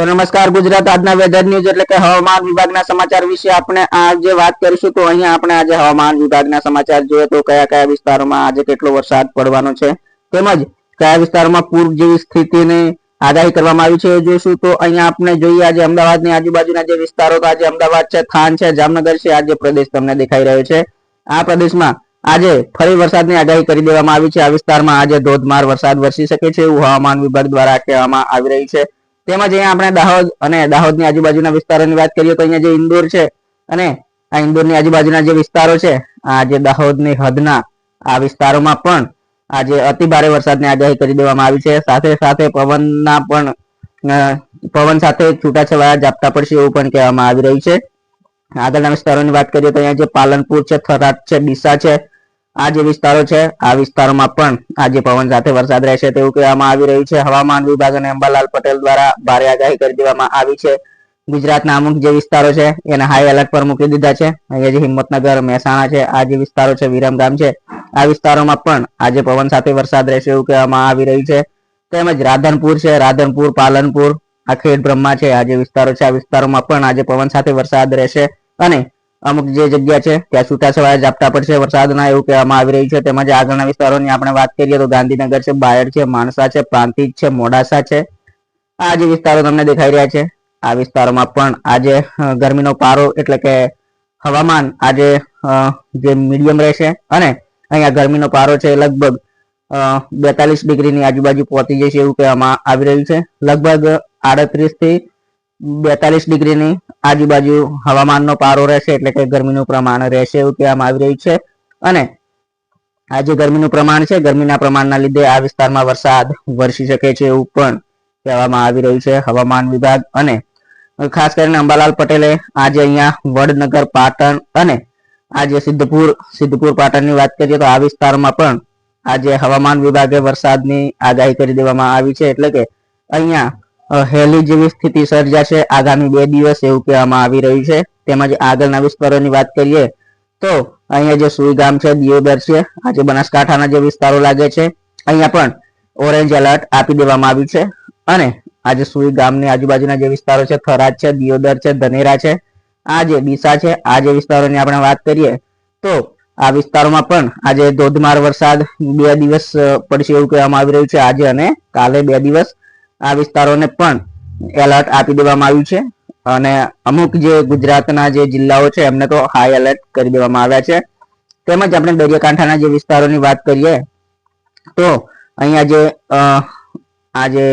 તો નમસ્કાર, ગુજરાત આજના વેધર ન્યૂઝ એટલે કે હવામાન વિભાગના સમાચાર વિશે આપણે આજે વાત કરીશું. તો અહીંયા આપણે આજે હવામાન વિભાગના સમાચાર જોઈએ તો કયા કયા વિસ્તારોમાં આજે કેટલો વરસાદ પડવાનો છે. તેમજ કયા વિસ્તારોમાં પૂર જેવી સ્થિતિની આગાહી કરવામાં આવી છે એ જોઈશું. તો અહીંયા આપણે જોઈએ આજે અમદાવાદની આજુબાજુના જે વિસ્તારો, તો આજે અમદાવાદ છે, થાન છે, જામનગર છે આજે પ્રદેશ તમને દેખાઈ રહ્યો છે. આ પ્રદેશમાં આજે ફરી વરસાદની આગાહી કરી દેવામાં આવી છે. આ વિસ્તારમાં આજે ધોધમાર વરસાદ વરસી શકે છે એવું હવામાન વિભાગ દ્વારા કહેવામાં આવી રહી છે. તેમજ અહીંયા આપણે દાહોદ અને દાહોદની આજુબાજુના વિસ્તારોની વાત કરીએ તો અહીંયા જે ઇન્દોર છે અને આ ઇન્દોરની આજુબાજુના જે વિસ્તારો છે, આ જે દાહોદની હદના આ વિસ્તારોમાં પણ આજે અતિ ભારે વરસાદની આગાહી કરી દેવામાં આવી છે. સાથે સાથે પવનના પણ પવન સાથે છૂટાછવાયા ઝાપટા પડશે એવું પણ કહેવામાં આવી રહ્યું છે. આગળના વિસ્તારોની વાત કરીએ તો અહીંયા જે પાલનપુર છે, થરાદ છે, ડીસા છે આ જે વિસ્તારો છે, આ વિસ્તારોમાં પણ આજે પવન સાથે વરસાદ રહેશે તેવું કહેવામાં આવી રહ્યું છે. હવામાન વિભાગ અને અંબાલાલ પટેલ દ્વારા ભારે આગાહી કરી દેવામાં આવી છે. ગુજરાતના અમુક જે વિસ્તારો છે, એને હાઈ એલર્ટ પર મૂકી દીધા છે. અહીંયા જે હિંમતનગર, મહેસાણા છે, આ જે વિસ્તારો છે, વિરમગામ છે, આ વિસ્તારોમાં પણ આજે પવન સાથે વરસાદ રહેશે એવું કહેવામાં આવી રહ્યું છે. તેમજ રાધનપુર છે, રાધનપુર, પાલનપુર, આ ખેડ બ્રહ્મા છે, આ જે વિસ્તારો છે, આ વિસ્તારોમાં પણ આજે પવન સાથે વરસાદ રહેશે. અને અમુક જે જગ્યા છે, ત્યાં છૂટાછવાયા ઝાપટા પડશે વરસાદના એવું કહેવામાં આવી રહ્યું છે, તેમજ આગળના વિસ્તારોની આપણે વાત કરીએ તો ગાંધીનગર છે, બાયડ છે, માણસા છે, પ્રાંતિજ છે, મોડાસા છે. આ જે વિસ્તારો તમને દેખાઈ રહ્યા છે, આ વિસ્તારોમાં પણ આજે ગરમીનો પારો એટલે કે હવામાન આજે જે મીડિયમ રહેશે અને અહીંયા ગરમીનો પારો છે લગભગ બેતાલીસ ડિગ્રીની આજુબાજુ પહોંચી જશે એવું કહેવામાં આવી રહ્યું છે. લગભગ આડત્રીસથી બેતાલીસ ડિગ્રીની આજુબાજુ હવામાનનો પારો રહેશે એટલે કે ગરમીનું પ્રમાણ રહેશે એવું કહેવામાં આવી રહ્યું છે. અને આ ગરમીનું પ્રમાણ છે, ગરમીના પ્રમાણના લીધે આ વિસ્તારમાં વરસાદ વરસી શકે છે એવું પણ કહેવામાં આવી રહ્યું છે હવામાન વિભાગ. અને ખાસ કરીને અંબાલાલ પટેલે આજે અહીંયા વડનગર, પાટણ અને આજે સિદ્ધપુર સિદ્ધપુર, પાટણની વાત કરીએ તો આ વિસ્તારમાં પણ આજે હવામાન વિભાગે વરસાદની આગાહી કરી દેવામાં આવી છે. એટલે કે અહીંયા હેલી જેવી સ્થિતિ સર્જાશે. આગામી બે દિવસ એવું કહેવામાં આવી રહ્યું છે. તેમજ આગળના વિસ્તારોની વાત કરીએ તો અહીંયા જે સુઈ ગામ છે, દિયોદર છે આજે બનાસકાંઠાના જે વિસ્તારો લાગે છે, અહીંયા પણ ઓરેન્જ એલર્ટ આપી દેવામાં આવ્યું છે. અને આજે સુઈ ગામની આજુબાજુના જે વિસ્તારો છે, થરાદ છે, દિયોદર છે, ધનેરા છે, આ જે ડીસા છે, આ જે વિસ્તારોની આપણે વાત કરીએ તો આ વિસ્તારોમાં પણ આજે ધોધમાર વરસાદ બે દિવસ પડશે એવું કહેવામાં આવી રહ્યું છે. આજે અને કાલે બે દિવસ. આ વિસ્તારોને પણ એલર્ટ આપી દેવામાં આવ્યું છે. અને અમુક જે ગુજરાતના જે જિલ્લાઓ છે, એમને તો હાઈ એલર્ટ કરી દેવામાં આવ્યા છે. તેમજ આપણે દરિયાકાંઠાના જે વિસ્તારોની વાત કરીએ, તો અહીંયા જે આ જે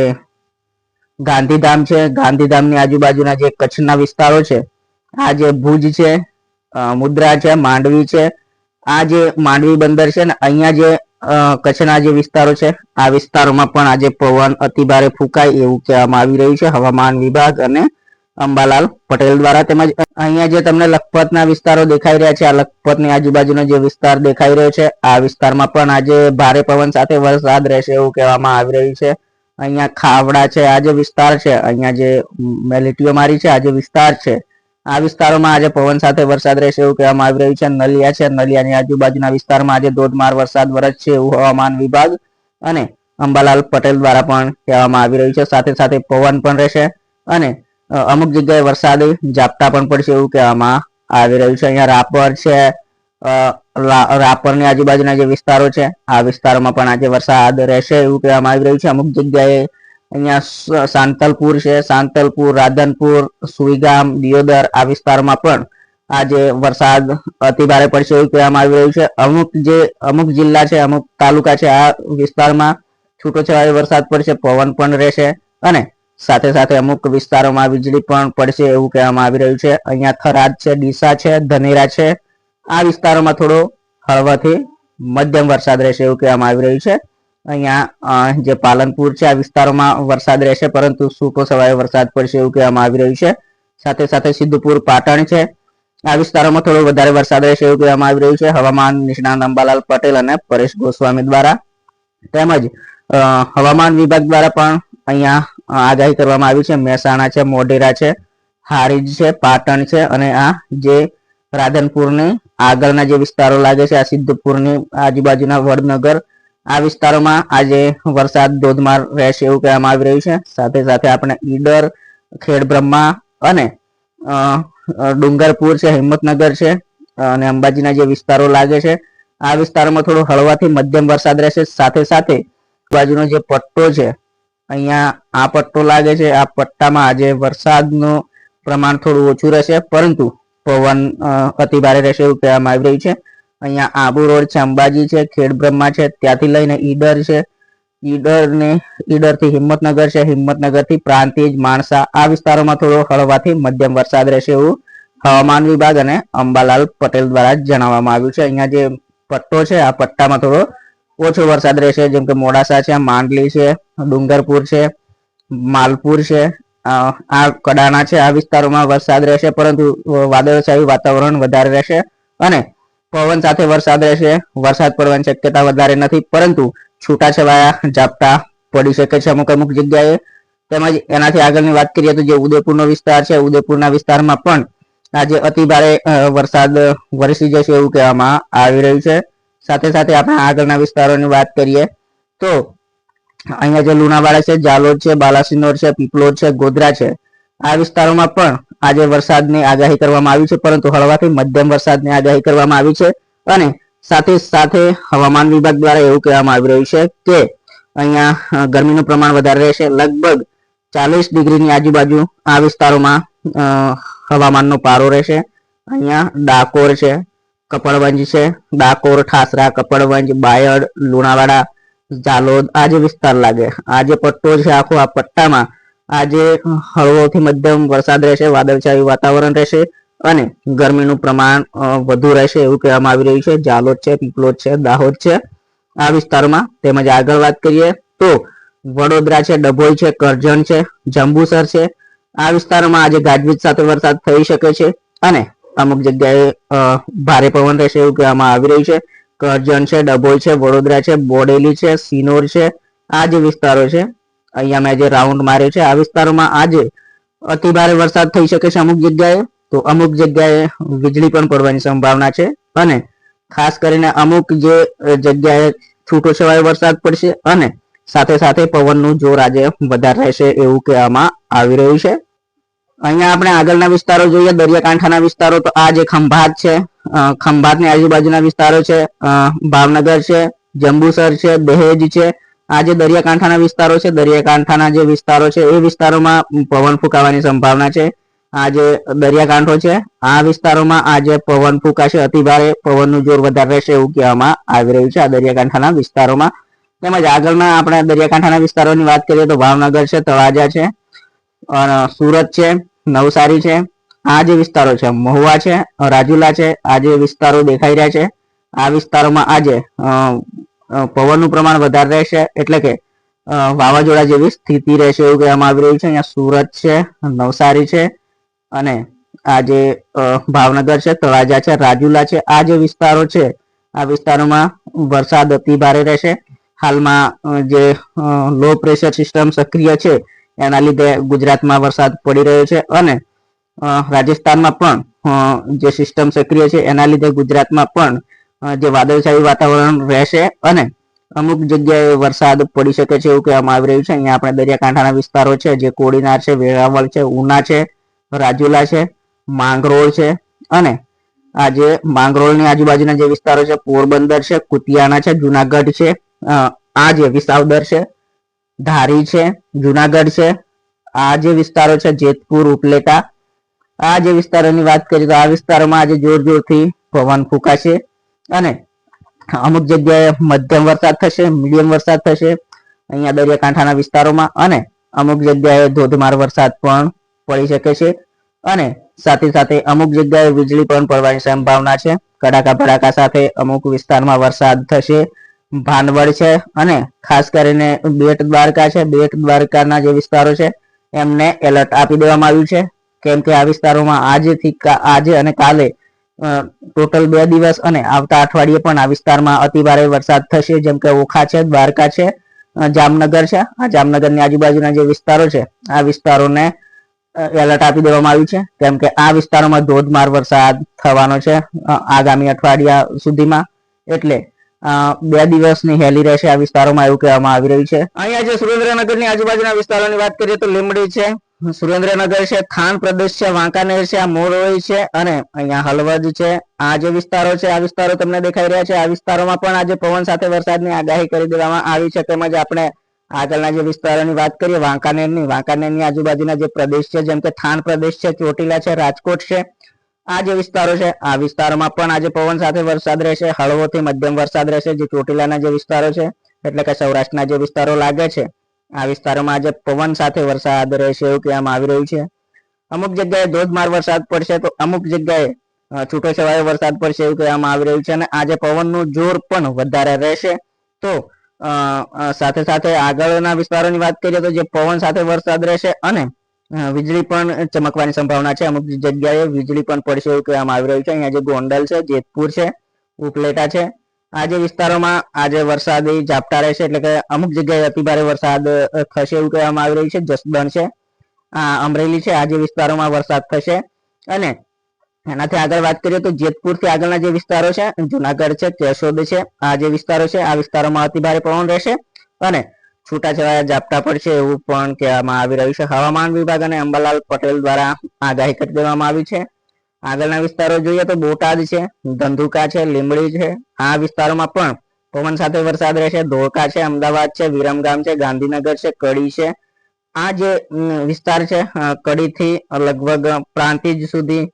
ગાંધીધામ છે, ગાંધીધામની આજુબાજુના જે કચ્છના વિસ્તારો છે, આ જે ભુજ છે મુદ્રા છે, માંડવી છે, આ જે માંડવી બંદર છે ને, અહીંયા જે કચ્છના જે વિસ્તારો છે, આ વિસ્તારોમાં પણ આજે પવન અતિભારે ફૂંકાય એવું કહેવામાં આવી રહ્યું છે. હવામાન વિભાગ અને અંબાલાલ પટેલ દ્વારા તેમજ અહીંયા જે તમને લખપતના વિસ્તારો દેખાઈ રહ્યા છે, આ લખપતની આજુબાજુનો જે વિસ્તાર દેખાઈ રહ્યો છે, આ વિસ્તારમાં પણ આજે ભારે પવન સાથે વરસાદ રહેશે એવું કહેવામાં આવી રહ્યું છે. અહીંયા ખાવડા છે, આ જે વિસ્તાર છે, અહીંયા જે મેલેટીઓ મારી છે, આ જે વિસ્તાર છે આ વિસ્તારોમાં આજે પવન સાથે વરસાદ રહેશે એવું કહેવામાં આવી રહ્યું છે. નલિયા છે. નલિયાની આજુબાજુના વિસ્તારમાં આજે ધોધમાર વરસાદ વરસશે એવું હવામાન વિભાગ અને અંબાલાલ પટેલ દ્વારા પણ કહેવામાં આવી રહ્યું છે. સાથે સાથે પવન પણ રહેશે અને અમુક જગ્યાએ વરસાદ ઝાપટા પણ પડશે એવું કહેવામાં આવી રહ્યું છે. અહીંયા રાપર છે રાપરની આજુબાજુના જે વિસ્તારો છે, આ વિસ્તારોમાં પણ આજે વરસાદ રહેશે એવું કહેવામાં આવી રહ્યું છે. અમુક જગ્યાએ અહીંયા સાંતલપુર છે, સાંતલપુર, રાધનપુર, સુઈગામ, દિયોદર આ વિસ્તારમાં પણ આજે વરસાદ અતિ ભારે પડશે એવું કહેવામાં આવી રહ્યું છે. અમુક જે, અમુક જિલ્લા છે, અમુક તાલુકા છે, આ વિસ્તારમાં છૂટોછવાયો વરસાદ પડશે, પવન પણ રહેશે અને સાથે સાથે અમુક વિસ્તારોમાં વીજળી પણ પડશે એવું કહેવામાં આવી રહ્યું છે. અહીંયા થરાદ છે, ડીસા છે, ધનેરા છે, આ વિસ્તારોમાં થોડો હળવાથી મધ્યમ વરસાદ રહેશે એવું કહેવામાં આવી રહ્યું છે. અહીંયા જે પાલનપુર છે, આ વિસ્તારોમાં વરસાદ રહેશે, પરંતુ સૂકો સવારે વરસાદ પડશે એવું કહેવામાં આવી રહ્યું છે. સાથે સાથે સિદ્ધપુર, પાટણ છે. આ વિસ્તારોમાં થોડો વધારે વરસાદ રહેશે એવું કહેવામાં આવી રહ્યું છે. હવામાન નિષ્ણાંત અંબાલાલ પટેલ અને પરેશ ગોસ્વામી દ્વારા. તેમજ હવામાન વિભાગ દ્વારા પણ અહીંયા આગાહી કરવામાં આવી છે. મહેસાણા છે, મોઢેરા છે, હારીજ છે, પાટણ છે અને આ જે રાધનપુરની આગળના જે વિસ્તારો લાગે છે, આ સિદ્ધપુરની આજુબાજુના વડનગર આ વિસ્તારોમાં આજે વરસાદ, ધોધમાર રહેશે એવું કહેવામાં આવી રહ્યું છે. સાથે સાથે આપણે ઈડર ખેડ બ્રહ્મા અને ડુંગરપુર છે, હિંમતનગર છે, અને અંબાજીના જે વિસ્તારો લાગે છે, આ વિસ્તારોમાં થોડો હળવાથી મધ્યમ વરસાદ રહેશે. સાથે સાથે બાજુનો જે પટ્ટો છે, અહીંયા આ પટ્ટો લાગે છે. આ પટ્ટામાં આજે વરસાદનું પ્રમાણ થોડું ઓછું રહેશે, પરંતુ પવન અતિભારે અતિ ભારે રહેશે એવું કહેવામાં આવી રહ્યું છે. અહીંયા આબુ રોડ છે, અંબાજી છે, ખેડ બ્રહ્મા છે, ત્યાંથી લઈને ઈડર છે. ઈડર ને ઈડરથી હિંમતનગર છે હિંમતનગરથી પ્રાંતિજ, માણસા, આ વિસ્તારોમાં થોડો હળવાથી મધ્યમ વરસાદ રહેશે એવું હવામાન વિભાગ અને અંબાલાલ પટેલ દ્વારા જણાવવામાં આવ્યું છે. અહીંયા જે પટ્ટો છે, આ પટ્ટામાં થોડો ઓછો વરસાદ રહેશે, જેમ કે મોડાસા છે, માંડલી છે, ડુંગરપુર છે, માલપુર છે આ કડાણા છે, આ વિસ્તારોમાં વરસાદ રહેશે, પરંતુ વાદળછાયું વાતાવરણ વધારે રહેશે અને પવન સાથે વરસાદ રહેશે. વરસાદ પડવાની શક્યતા વધારે નથી, પરંતુ છૂટાછવાયા ઝાપટા પડી શકે છે અમુક અમુક જગ્યાએ. તેમજ એનાથી આગળની વાત કરીએ તો જે ઉદયપુરનો વિસ્તાર છે ઉદયપુરના વિસ્તારમાં પણ આજે અતિ ભારે વરસાદ વરસી જશે એવું કહેવામાં આવી રહ્યું છે. સાથે સાથે આપણે આગળના વિસ્તારોની વાત કરીએ તો અહીંયા જે લુણાવાડા છે જાલોદ છે, બાલાસિનોર છે, પીપલોદ છે, ગોધરા છે આ વિસ્તારોમાં પણ આજે વરસાદની આગાહી કરવામાં આવી છે, પરંતુ હળવાથી મધ્યમ વરસાદની આગાહી કરવામાં આવી છે અને સાથે સાથે હવામાન વિભાગ દ્વારા એવું કહેવામાં આવી રહ્યું છે કે અહીંયા ગરમીનું પ્રમાણ વધારે રહેશે. લગભગ ચાલીસ ડિગ્રીની આજુબાજુ આ વિસ્તારોમાં હવામાનનો પારો રહેશે. અહીંયા ડાકોર છે, કપડવંજ છે, ડાકોર, ઠાસરા, કપડવંજ, બાયડ, લુણાવાડા, ઝાલોદ આ જે વિસ્તાર લાગે, આ જે પટ્ટો છે, આખો આ પટ્ટામાં આજે હળવોથી મધ્યમ વરસાદ રહેશે, વાદળછાયું વાતાવરણ રહેશે અને ગરમીનું પ્રમાણ વધુ રહેશે એવું કહેવામાં આવી રહ્યું છે. જાલોદ છે, પીપલોદ છે, દાહોદ છે. આ વિસ્તારમાં તેમજ આગળ વાત કરીએ તો વડોદરા છે, ડભોઈ છે, કરજણ છે, જંબુસર છે. આ વિસ્તારોમાં આજે ગાજવીજ સાથે વરસાદ થઈ શકે છે અને અમુક જગ્યાએ ભારે પવન રહેશે એવું કહેવામાં આવી રહ્યું છે. કરજણ છે, ડભોઈ છે, વડોદરા છે, બોડેલી છે, સિનોર છે. આ જે વિસ્તારો છે અહીંયા મેં જે રાઉન્ડ માર્યો છે, આ વિસ્તારોમાં આજે અતિ ભારે વરસાદ થઈ શકે છે અમુક જગ્યાએ, તો અમુક જગ્યાએ વીજળી પણ પડવાની સંભાવના છે. અને ખાસ કરીને અમુક જે જગ્યાએ છૂટો છવાયો વરસાદ પડશે અને સાથે સાથે પવનનું જોર આજે વધારે રહેશે એવું કહેવામાં આવી રહ્યું છે. અહીંયા આપણે આગળના વિસ્તારો જોઈએ, દરિયાકાંઠાના વિસ્તારો, તો આ જે ખંભાત છે ખંભાતની આજુબાજુના વિસ્તારો છે ભાવનગર છે, જંબુસર છે, દહેજ છે આ જે દરિયાકાંઠાના વિસ્તારો છે, દરિયાકાંઠાના જે વિસ્તારો છે, એ વિસ્તારોમાં પવન ફૂંકાવાની સંભાવના છે. આ જે દરિયાકાંઠો છે, આ વિસ્તારોમાં આજે પવન ફૂંકાશે અતિભારે પવનનું જોર વધારે રહેશે એવું કહેવામાં આવી રહ્યું છે આ દરિયાકાંઠાના વિસ્તારોમાં. તેમજ આગળના આપણે દરિયાકાંઠાના વિસ્તારોની વાત કરીએ તો ભાવનગર છે, તળાજા છે સુરત છે, નવસારી છે, આ જે વિસ્તારો છે, મહુવા છે, રાજુલા છે, આ જે વિસ્તારો દેખાઈ રહ્યા છે. આ વિસ્તારોમાં આજે પવનનું પ્રમાણ વધારે રહેશે? એટલે કે વાવાઝોડા જેવી સ્થિતિ રહેશે એવું કહેવામાં આવી રહ્યું છે? અહીંયા સુરત છે, નવસારી છે અને આ જે ભાવનગર છે, તળાજા છે, રાજુલા છે, આ જે વિસ્તારો છે, આ વિસ્તારોમાં વરસાદ અતિ ભારે રહેશે. હાલમાં જે લો પ્રેશર સિસ્ટમ સક્રિય છે, એના લીધે ગુજરાતમાં વરસાદ પડી રહ્યો છે અને રાજસ્થાનમાં પણ જે સિસ્ટમ સક્રિય છે, એના લીધે ગુજરાતમાં પણ જે વાદળછાયું વાતાવરણ રહેશે અને અમુક જગ્યાએ વરસાદ પડી શકે છે એવું કહેવામાં આવી રહ્યું છે. અહીંયા આપણે દરિયાકાંઠાના વિસ્તારો છે, જે કોડીનાર છે, વેરાવળ છે, ઉના છે, રાજુલા છે, માંગરોળ છે અને આ જે માંગરોળની આજુબાજુના જે વિસ્તારો છે, પોરબંદર છે કુતિયાણા છે, જુનાગઢ છે આ જે વિસાવદર છે, ધારી છે, જુનાગઢ છે, આ જે વિસ્તારો છે, જેતપુર, ઉપલેટા, આ જે વિસ્તારોની વાત કરીએ તો આ વિસ્તારોમાં આજે જોર જોરથી પવન ફૂંકાશે. અને અમુક જગ્યાએ મધ્યમ વરસાદ થશે, મીડિયમ વરસાદ થશે, અહીંયા દરિયાકાંઠાના વિસ્તારોમાં અને અમુક જગ્યાએ ધોધમાર વરસાદ પણ પડી શકે છે. અને સાથે સાથે અમુક જગ્યાએ વીજળી પણ પડવાની સંભાવના છે. કડાકા ભડાકા સાથે અમુક વિસ્તારમાં વરસાદ થશે. ભાનવડ છે અને ખાસ કરીને બેટ દ્વારકા છે. બેટ દ્વારકાના જે વિસ્તારો છે, એમને એલર્ટ આપી દેવામાં આવ્યું છે. કેમ કે આ વિસ્તારોમાં આજથી આજે અને કાલે ટોટલ બે દિવસ અને આવતા અઠવાડિયે પણ આ વિસ્તારમાં અતિભારે વરસાદ થશે, જેમ કે ઓખા છે, દ્વારકા છે જામનગર છે. આ જામનગરની આજુબાજુના જે વિસ્તારો છે, આ વિસ્તારોને એલર્ટ આપી દેવામાં આવ્યું છે. કેમ કે આ વિસ્તારોમાં ધોધમાર વરસાદ થવાનો છે આગામી અઠવાડિયા સુધીમાં. એટલે બે દિવસની હેલી રહેશે આ વિસ્તારોમાં એવું કહેવામાં આવી રહ્યું છે. અહીંયા જે સુરેન્દ્રનગરની આજુબાજુના વિસ્તારોની વાત કરીએ તો લીમડી છે સુરેન્દ્રનગર છે થાન પ્રદેશ છે, વાંકાનેર છે, આ મોરવાઈ છે અને અહીંયા હળવદ છે. આ જે વિસ્તારો છે, આ વિસ્તારો તમને દેખાઈ રહ્યા છે. આ વિસ્તારોમાં પણ આજે પવન સાથે વરસાદની આગાહી કરી દેવામાં આવી છે. તેમજ આપણે આગળના જે વિસ્તારોની વાત કરીએ, વાંકાનેરની વાંકાનેરની આજુબાજુના જે પ્રદેશ છે, જેમ કે થાન પ્રદેશ છે, ચોટીલા છે, રાજકોટ છે, આ જે વિસ્તારો છે, આ વિસ્તારોમાં પણ આજે પવન સાથે વરસાદ રહેશે. હળવોથી મધ્યમ વરસાદ રહેશે, જે ચોટીલાના જે વિસ્તારો છે, એટલે કે સૌરાષ્ટ્રના જે વિસ્તારો લાગે છે. આ વિસ્તારોમાં આજે પવન સાથે વરસાદ રહેશે એવું કહેવામાં આવી રહ્યું છે. અમુક જગ્યાએ ધોધમાર વરસાદ પડશે તો અમુક જગ્યાએ છૂટો છવાયો વરસાદ પડશે એવું કહેવામાં આવી રહ્યું છે અને આજે પવનનું જોર પણ વધારે રહેશે. તો સાથે સાથે આગળના વિસ્તારોની વાત કરીએ તો જે પવન સાથે વરસાદ રહેશે અને વીજળી પણ ચમકવાની સંભાવના છે. અમુક જગ્યાએ વીજળી પણ પડશે એવું કહેવામાં આવી રહ્યું છે. અહીંયા જે ગોંડલ છે, જેતપુર છે, ઉપલેટા છે આ જે વિસ્તારોમાં આજે વરસાદી ઝાપટા રહેશે એટલે કે અમુક જગ્યાએ અતિભારે વરસાદ થશે એવું કહેવામાં આવી રહ્યું છે. જસદણ છે આ અમરેલી છે આ જે વિસ્તારોમાં વરસાદ થશે. અને એનાથી આગળ વાત કરીએ તો જેતપુરથી આગળના જે વિસ્તારો છે, જુનાગઢ છે, કેશોદ છે, આ જે વિસ્તારો છે, આ વિસ્તારોમાં અતિભારે પવન રહેશે. અને છૂટાછવાયા ઝાપટા પડશે એવું પણ કહેવામાં આવી રહ્યું છે. હવામાન વિભાગ અને અંબાલાલ પટેલ દ્વારા આગાહી કરી દેવામાં આવી છે. આગળના વિસ્તારો જોઈએ તો બોટાદ છે, ધંધુકા છે, લીંબડી છે. આ વિસ્તારોમાં પણ પવન સાથે વરસાદ રહેશે. ધોળકા છે, અમદાવાદ છે, વિરમગામ છે, ગાંધીનગર છે, કડી છે. આ જે વિસ્તાર છે કડીથી લગભગ પ્રાંતિજ સુધી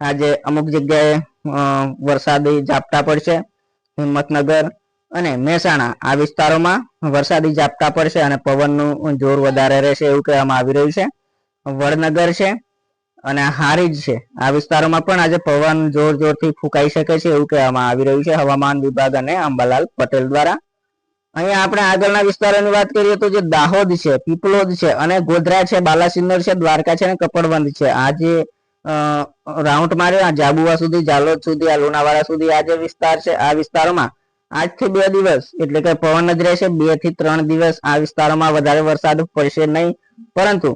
આજે અમુક જગ્યાએ વરસાદી ઝાપટા પડશે. હિંમતનગર અને મહેસાણા આ વિસ્તારોમાં વરસાદી ઝાપટા પડશે અને પવનનું જોર વધારે રહેશે એવું કહેવામાં આવી રહ્યું છે. વડનગર છે અને હારી જ છે. આ વિસ્તારોમાં પણ આજે પવન જોર જોરથી ફૂંકાઈ શકે છે એવું કહેવામાં આવી રહ્યું છે. હવામાન વિભાગ અને અંબાલાલ પટેલ દ્વારા. અહીંયા આપણે આગળના વિસ્તારોની વાત કરીએ તો જે દાહોદ છે, પીપલોદ છે અને ગોધરા છે, બાલાસિંદર છે, દ્વારકા છે અને કપડવંદ છે. આ જે રાઉન્ડ માર્યો. આ જાબુઆ સુધી, જાલોદ સુધી, આ લુણાવાડા સુધી આ જે વિસ્તાર છે, આ વિસ્તારોમાં આજથી બે દિવસ, એટલે કે પવન જ રહેશે. બેથી ત્રણ દિવસ આ વિસ્તારોમાં વધારે વરસાદ પડશે નહીં. પરંતુ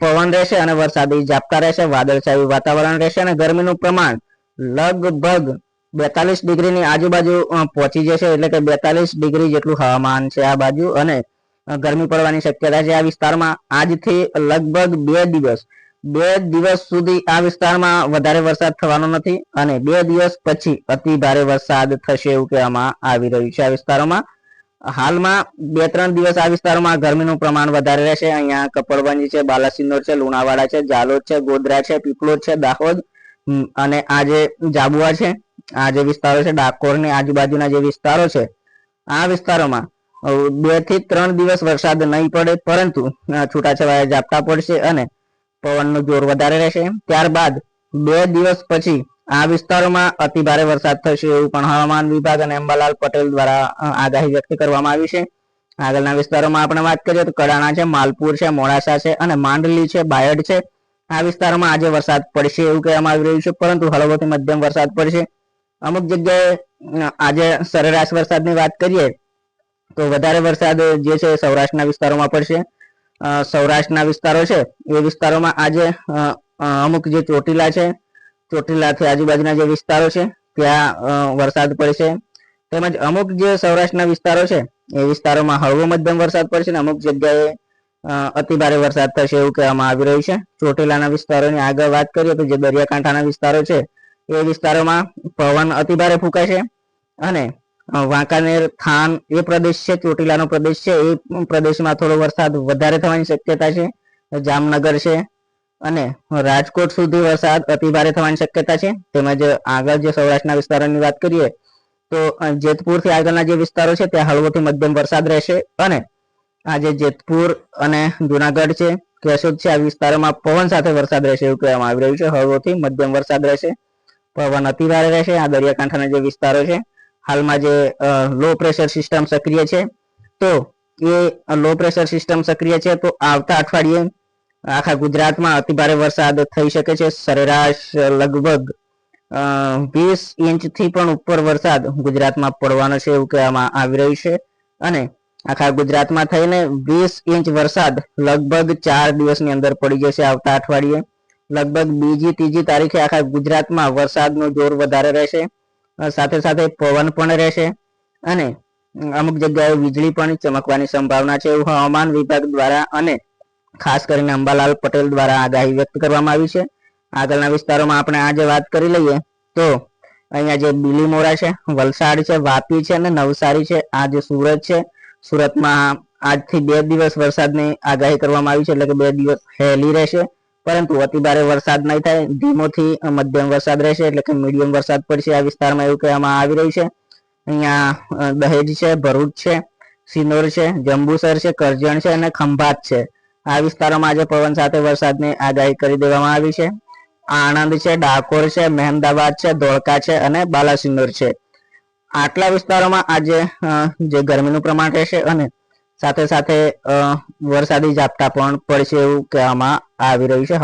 પવન રહેશે અને વરસાદી ઝાપટા રહેશે, વાદળછાયું વાતાવરણ રહેશે અને ગરમીનું પ્રમાણ લગભગ બેતાલીસ ડિગ્રીની આજુબાજુ પહોંચી જશે. એટલે કે બેતાલીસ ડિગ્રી જેટલું હવામાન છે આ બાજુ અને ગરમી પડવાની શક્યતા છે આ વિસ્તારમાં. આજથી લગભગ બે દિવસ બે દિવસ સુધી આ વિસ્તારમાં વધારે વરસાદ થવાનો નથી અને બે દિવસ પછી અતિ ભારે વરસાદ થશે એવું કહેવામાં આવી રહ્યું છે આ વિસ્તારોમાં. હાલમાં બે ત્રણ દિવસ આ વિસ્તારોમાં ગરમીનું પ્રમાણ વધારે રહેશે. અહીંયા કપડવંજી છે, બાલાસિંદોર છે, લુણાવાડા છે, જાલોદ છે, ગોધરા છે પીપલોદ છે, દાહોદ અને આ જે જાબુઆ છે, આ જે વિસ્તારો છે ડાકોરની આજુબાજુના જે વિસ્તારો છે, આ વિસ્તારોમાં બેથી ત્રણ દિવસ વરસાદ નહીં પડે, પરંતુ છૂટાછવાયા ઝાપટા પડશે અને પવનનું જોર વધારે રહેશે. ત્યારબાદ બે દિવસ પછી આ વિસ્તારોમાં અતિ ભારે વરસાદ થશે એવું પણ હવામાન વિભાગ અને અંબાલાલ પટેલ દ્વારા આગાહી વ્યક્ત કરવામાં આવી છે. આગળના વિસ્તારોમાં આપણે વાત કરીએ તો કડાણા છે, માલપુર છે, મોડાસા છે અને માંડલી છે, બાયડ છે. આ વિસ્તારોમાં આજે વરસાદ પડશે એવું કહેવામાં આવી રહ્યું છે, પરંતુ હળવોથી મધ્યમ વરસાદ પડશે. અમુક જગ્યાએ આજે સરેરાશ વરસાદની વાત કરીએ તો વધારે વરસાદ જે છે સૌરાષ્ટ્રના વિસ્તારોમાં પડશે. સૌરાષ્ટ્રના વિસ્તારો છે, એ વિસ્તારોમાં આજે અમુક જે ચોટીલા છે ચોટીલાથી આજુબાજુના જે વિસ્તારો છે, ત્યાં વરસાદ પડશે તેમજ અમુક જે સૌરાષ્ટ્રના વિસ્તારો છે, એ વિસ્તારોમાં હળવો મધ્યમ વરસાદ પડશે ને અમુક જગ્યાએ અતિ ભારે વરસાદ થશે એવું કહેવામાં આવી રહ્યું છે. ચોટીલાના વિસ્તારોની આગળ વાત કરીએ તો જે દરિયાકાંઠાના વિસ્તારો છે, એ વિસ્તારોમાં પવન અતિ ભારે ફૂંકાશે અને વાંકાનેર, થાન એ પ્રદેશ છે, ચોટીલાનો પ્રદેશ છે, એ પ્રદેશમાં થોડો વરસાદ વધારે થવાની શક્યતા છે. જામનગર છે અને રાજકોટ સુધી વરસાદ અતિ ભારે થવાની શક્યતા છે. તેમજ આગળ જે સૌરાષ્ટ્રના વિસ્તારોની વાત કરીએ, તો જેતપુરથી આગળના જે વિસ્તારો છે, ત્યાં હળવોથી મધ્યમ વરસાદ રહેશે. અને આજે જેતપુર અને જુનાગઢ છે કેશોદ છે, આ વિસ્તારોમાં પવન સાથે વરસાદ રહેશે એવું કહેવામાં આવી રહ્યું છે. હળવોથી મધ્યમ વરસાદ રહેશે. પવન અતિ ભારે રહેશે. આ દરિયાકાંઠાના જે વિસ્તારો છે, હાલમાં જે લો પ્રેશર સિસ્ટમ સક્રિય છે, તો એ લો પ્રેશર સિસ્ટમ સક્રિય છે, તો આવતા અઠવાડિયે આખા ગુજરાતમાં અતિ ભારે વરસાદ થઈ શકે છે. સરેરાશ લગભગ વીસ ઇંચથી પણ ઉપર વરસાદ ગુજરાતમાં પડવાનો છે એવું કહેવામાં આવી રહ્યું છે. અને આખા ગુજરાતમાં થઈને વીસ ઇંચ વરસાદ લગભગ ચાર દિવસની અંદર પડી જશે આવતા અઠવાડિયે. લગભગ બીજી ત્રીજી તારીખે આખા ગુજરાતમાં વરસાદનું જોર વધારે રહેશે. સાથે સાથે પવન પણ રહેશે. અને અમુક જગ્યાએ વીજળી પણ ચમકવાની સંભાવના છે એવું હવામાન વિભાગ દ્વારા અને ખાસ કરીને અંબાલાલ પટેલ દ્વારા આગાહી વ્યક્ત કરવામાં આવી છે. આગળના વિસ્તારોમાં આપણે આજે વાત કરી લઈએ તો અહીંયા જે બિલીમોરા છે, વલસાડ છે, વાપી છે અને નવસારી છે. આ જે સુરત છે, સુરતમાં આજથી બે દિવસ વરસાદની આગાહી કરવામાં આવી છે, એટલે કે બે દિવસ હેલી રહેશે. પરંતુ અતિ ભારે વરસાદ નહીં થાય. ધીમોથી મધ્યમ વરસાદ રહેશે, એટલે કે મીડિયમ વરસાદ પડશે. આ વિસ્તારમાં એવું કહેવામાં આવી રહ્યું છે. અહીંયા દહેજ છે, ભરૂચ છે, સિનોર છે, જંબુસર છે, કરજણ છે અને ખંભાત છે. આ વિસ્તારોમાં આજે પવન સાથે વરસાદની આગાહી કરી દેવામાં આવી છે. આણંદ છે, ડાકોર છે મહેમદાબાદ છે, ધોળકા છે અને બાલાસિનોર છે. આટલા વિસ્તારોમાં આજે જે ગરમીનું પ્રમાણ રહેશે અને સાથે સાથે વરસાદી ઝાપટા પણ પડશે એવું કહેવામાં આવી રહ્યું છે.